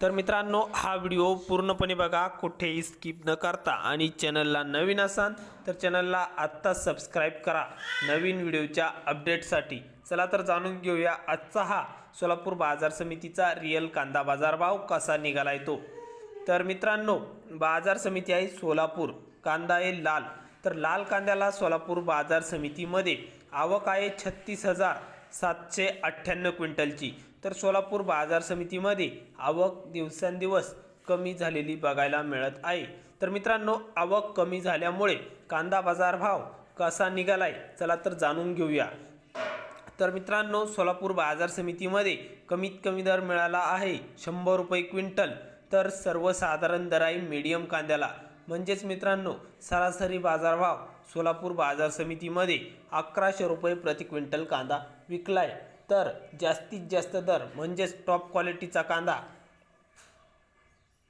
तर मित्रांनो हा व्हिडिओ पूर्णपणे बघा कुठेही स्किप न करता. आणि चॅनलला नवीन असाल तर चॅनलला आत्ताच सबस्क्राईब करा. नवीन व्हिडिओच्या अपडेटसाठी चला तर जाणून घेऊया आजचा हा सोलापूर बाजार समितीचा रिअल कांदा बाजारभाव कसा निघाला तो. तर मित्रांनो बाजार समिती आहे सोलापूर. कांदा आहे लाल. तर लाल कांद्याला सोलापूर बाजार समितीमध्ये आवक आहे छत्तीस हजार. सातशे अठ्ठ्याण्णव क्विंटलची. तर सोलापूर बाजार समितीमध्ये आवक दिवसेंदिवस कमी झालेली बघायला मिळत आहे. तर मित्रांनो आवक कमी झाल्यामुळे कांदा बाजार भाव कसा निघालाय चला तर जाणून घेऊया. तर मित्रांनो सोलापूर बाजार समितीमध्ये कमीत कमी दर मिळाला आहे शंभर रुपये क्विंटल. तर सर्वसाधारण दर आहे मीडियम कांद्याला म्हणजेच मित्रांनो सरासरी बाजारभाव सोलापूर बाजार समितीमध्ये अकराशे रुपये प्रति क्विंटल कांदा विकलाय. तर जास्तीत जास्त दर म्हणजेच टॉप क्वालिटीचा कांदा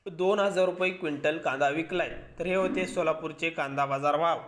दोन हजार रुपये क्विंटल कांदा विकलाय. तर हे होते सोलापूरचे कांदा बाजार भाव